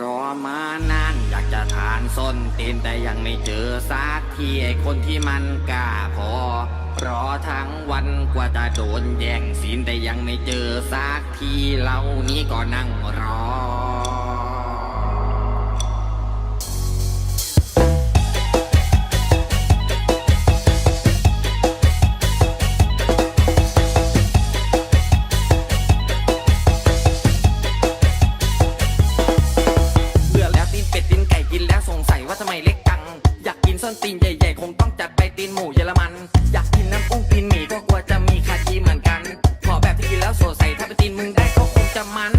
รอมานานอยากจะทานส้นตีนแต่ยังไม่เจอสักทีไอคนที่มันกล้าพอ รอทั้งวันกว่าจะโดนแย่งสินแต่ยังไม่เจอสักทีเรานี้ก็นั่งรอ ส้นตีนใหญ่ๆ คงต้องจัดไปตีนหมูเยอรมัน อยากกินน้ำอุ้งตีนหมีก็กลัวจะมีคาจีเหมือนกัน ขอแบบที่กินแล้วโสดใสถ้าไปตีนมึงได้ก็คงจะมัน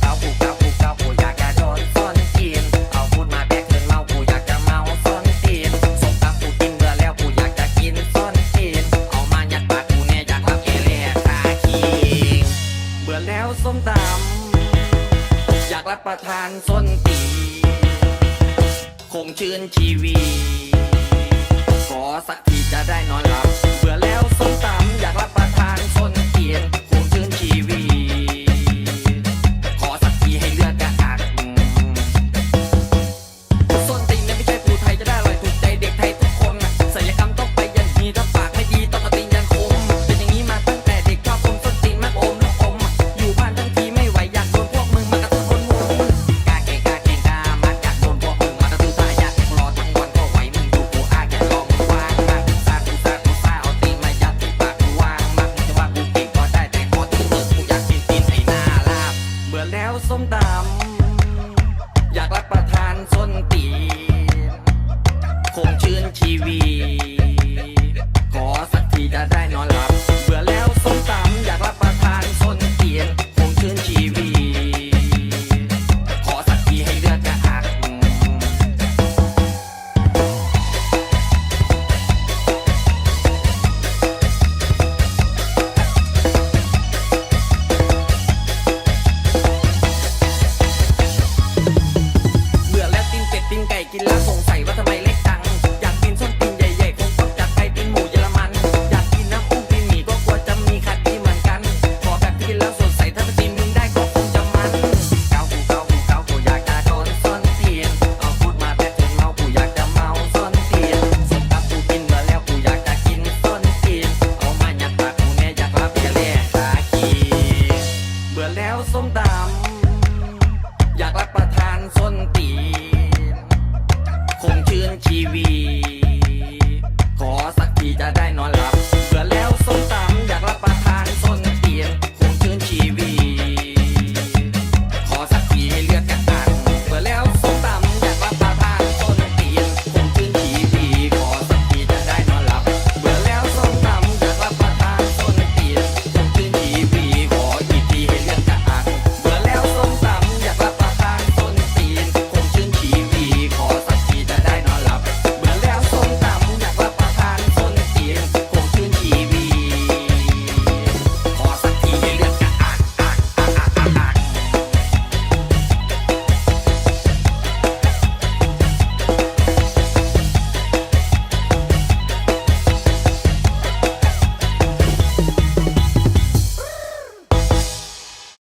เกาปูเกาปูเกาปูอยากจะโดนส้นตีนเอาพูดมาแบกเงินเมาปูอยากจะเมาส้นตีนส่งตามปูกินเบื่อแล้วปูอยากจะกินส้นตีนเอามายัดปากกูแน่อยากรับเอเล่คาคิงเบื่อแล้วส้มตำอยากรับประทานส้นตีนคงชื่นชีวี อสักทีจะได้นอน แล้วส้มตำอยากรับประทานส้นตีนคงชื่นชีวี ขอสักทีจะได้นอนหลับเบื่อแล้วส้มตำ กินแล้วสงสัยว่าทำไมเล็ก